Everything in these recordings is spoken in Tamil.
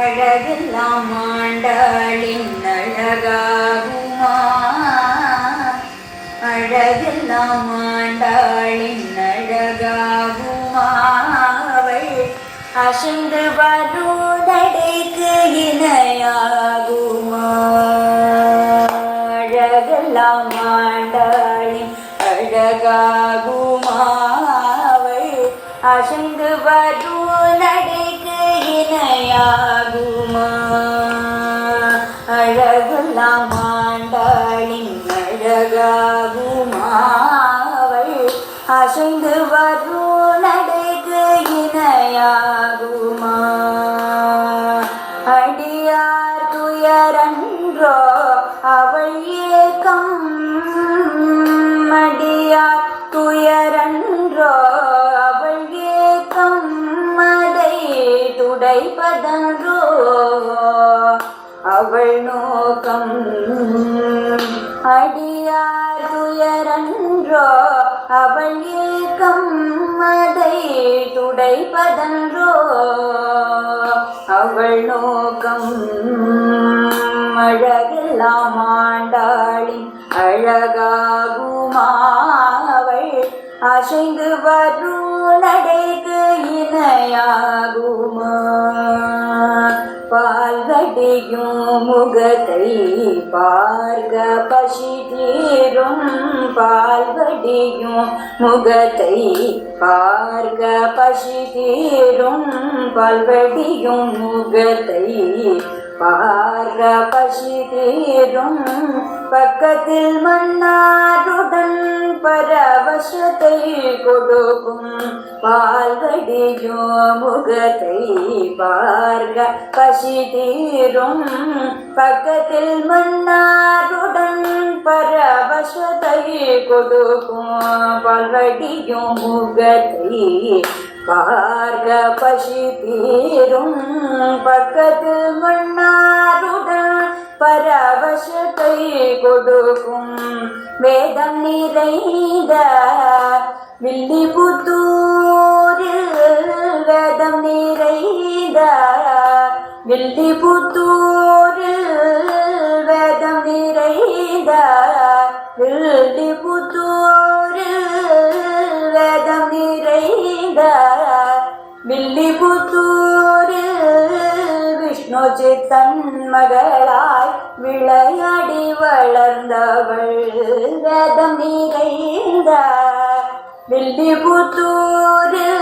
அழகெல்லாம் ஆண்டாளின் அழகாகுமா? அழகெல்லாம் ஆண்டாளின் அழகாகுமா? அவள் அசந்து வருவதடைக்கு இணையாகுமா? அழகெல்லாம் ஆண்டாளின் அழகாகுமா? அவள் அசந்து வருவதடை இணையாகுமா அழகெல்லாம் மாண்டாளின் அழகாகுமா? அவள் அசைந்து வரும் நடைக்கு இணையாகுமா? அடியார் துயரன்றோ அவள் ஏக்கம் துடைப்பதன்றோ அவள் நோக்கம். அடியார் துயரன்றோ அவள் ஏக்கம். அதை துடைப்பதன்றோ அவள் நோக்கம். அழகெல்லாம் ஆண்டாளின் அழகாகுமா அவள்? அசைந்து வரும் நடை இணையாகுமா பால்வடியும் முகத்தை பார்க்க பசி தீரும் பால்வடியும் முகத்தை பார்க்க பசி தீரும் பால்வடியும் முகத்தை பார்க்க பசி தீரும் பக்கத்தில் மன்னாருடன் பரவசத்தை கொடுக்கும் பால்வடியோ முகத்தை பார்க்க பசி தீரும் பக்கத்தில் மன்னாருடன் பரவசத்தை கொடுக்கும் பால்வடியோ முகத்தை பார்க்க பசி தீரும் பக்கத்தில் மன்னாருடன் கொடுக்கும் வேதம் நிறைந்த வில்லிபுத்தூரில் வேதம் நிறைந்த வில்லிபுத்தூரில் வேதம் நிறைந்த வில்லிபுத்தூரில் வேதம் நிறைந்த வில்லிபுத்தூரில் നൊജ് തന്മകളായി വിളയാടി വളർന്നവൾ. രഥം നിറൈന്ത വെള്ളിപുത്തൂരിൽ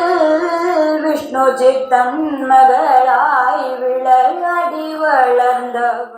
വിഷ്ണു ചിത്തന്മകളായി വിളയാടി വളർന്നവൾ.